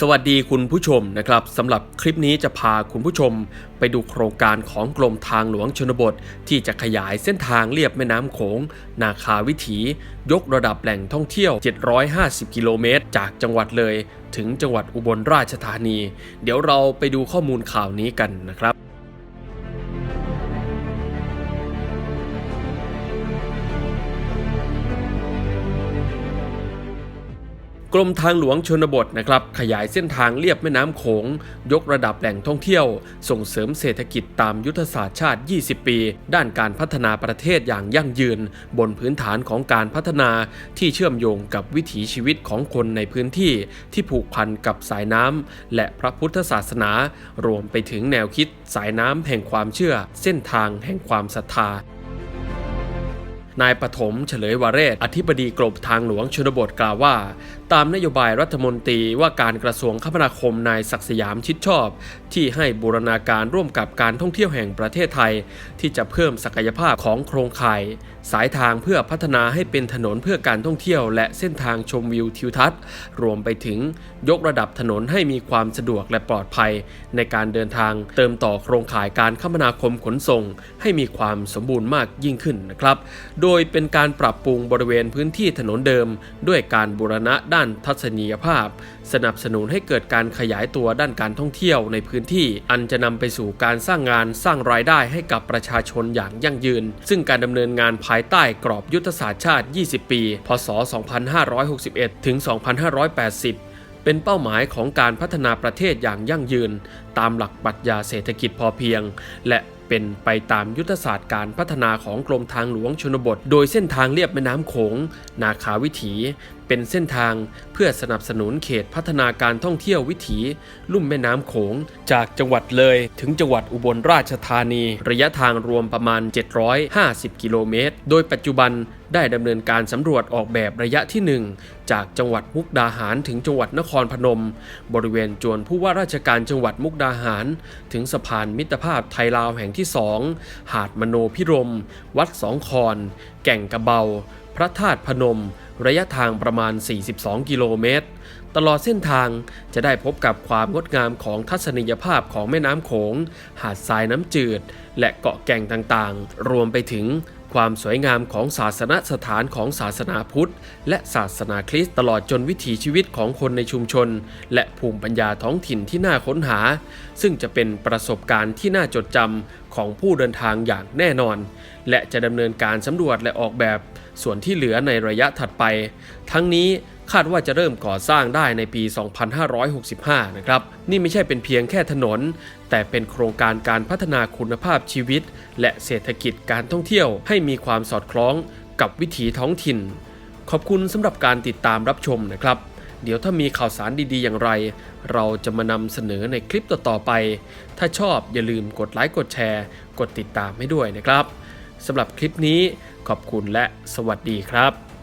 สวัสดีคุณผู้ชมนะครับสำหรับคลิปนี้จะพาคุณผู้ชม ไปดูโครงการของกรมทางหลวงชนบท ที่จะขยายเส้นทางเรียบแม่น้ำโขง นาคาวิถี ยกระดับแหล่งท่องเที่ยว 750 กิโลเมตร จากจังหวัดเลย ถึงจังหวัดอุบลราชธานี เดี๋ยวเราไปดูข้อมูลข่าวนี้กันนะครับ กรมทางหลวงชนบทนะครับขยายเส้นทางเลียบแม่น้ำโขง ยกระดับแหล่งท่องเที่ยว ส่งเสริมเศรษฐกิจตามยุทธศาสตร์ชาติ 20 ปี ด้านการพัฒนาประเทศอย่างยั่งยืน บนพื้นฐานของการพัฒนาที่เชื่อมโยงกับวิถีชีวิตของคนในพื้นที่ที่ผูกพันกับสายน้ำและพระพุทธศาสนา รวมไปถึงแนวคิดสายน้ำแห่งความเชื่อ เส้นทางแห่งความศรัทธา นายปฐมเฉลยวาเรศ อธิบดีกรมทางหลวงชนบทกล่าวว่า ตามนโยบายรัฐมนตรีว่าการกระทรวงคมนาคมนายศักสยามชิดชอบ ที่ให้บูรณาการร่วมกับการท่องเที่ยวแห่งประเทศไทย ที่จะเพิ่มศักยภาพของโครงข่าย สายทางเพื่อพัฒนาให้เป็นถนนเพื่อการท่องเที่ยว และเส้นทางชมวิวทิวทัศน์ รวมไปถึงยกระดับถนนให้มีความสะดวกและปลอดภัย ในการเดินทางเติมต่อโครงข่ายการคมนาคมขนส่ง ให้มีความสมบูรณ์มากยิ่งขึ้นนะครับโดยเป็นการปรับปรุงบริเวณพื้นที่ถนนเดิม ด้วยการบูรณะด้านทัศนียภาพ สนับสนุนให้เกิดการขยายตัวด้านการท่องเที่ยวในพื้นที่ อันจะนำไปสู่การสร้างงานสร้างรายได้ให้กับประชาชนอย่างยั่งยืน ซึ่งการดำเนินงานภายใต้กรอบยุทธศาสตร์ชาติ 20 ปี พศ 2561 ถึง 2580เป็นเป้าหมายของการพัฒนาประเทศอย่างยั่งยืน ตามหลักปรัชญาเศรษฐกิจพอเพียง และ เป็นไปตามยุทธศาสตร์การพัฒนาของกรมทางหลวงชนบท โดยเส้นทางเรียบแม่น้ำโขง นาคาวิถีเป็นเส้นทางเพื่อสนับสนุนเขตพัฒนาการท่องเที่ยววิถี ลุ่มแม่น้ำโขง จากจังหวัดเลย ถึงจังหวัดอุบลราชธานี ระยะทางรวมประมาณ 750 กิโลเมตร โดยปัจจุบันได้ดำเนินการสำรวจออกแบบระยะที่ 1 จากจังหวัดมุกดาหารถึงจังหวัดนครพนม บริเวณจวนผู้ว่าราชการจังหวัดมุกดาหาร ถึงสะพานมิตรภาพไทยลาวแห่งที่ 2 หาดมโนพิรม วัดสองคอน แก่งกระเบา พระธาตุพนม ระยะทางประมาณ 42 กิโลเมตร ตลอดเส้นทางจะได้พบกับความงดงามของทัศนียภาพของแม่น้ำโขง หาดทรายน้ำจืด และเกาะแก่งต่างๆ รวมไปถึง ความสวยงามของศาสนสถานของศาสนาพุทธ และศาสนาคริสต์ตลอดจนวิถีชีวิตของคนในชุมชน และภูมิปัญญาท้องถิ่นที่น่าค้นหา ซึ่งจะเป็นประสบการณ์ที่น่าจดจำของผู้เดินทางอย่างแน่นอน และจะดำเนินการสำรวจและออกแบบส่วนที่เหลือในระยะถัดไป ทั้งนี้ คาดว่าจะเริ่มก่อสร้างได้ในปี 2565 นะครับ นี่ไม่ใช่เป็นเพียงแค่ถนน แต่เป็นโครงการการพัฒนาคุณภาพชีวิต และเศรษฐกิจการท่องเที่ยวให้มีความสอดคล้องกับวิถีท้องถิ่น ขอบคุณสำหรับการติดตามรับชมนะครับ เดี๋ยวถ้ามีข่าวสารดี ๆ อย่างไร เราจะมานำเสนอในคลิปต่อ ๆ ไป ถ้าชอบอย่าลืมกดไลค์กดแชร์ กดติดตามให้ด้วยนะครับสำหรับคลิปนี้ขอบคุณและสวัสดีครับ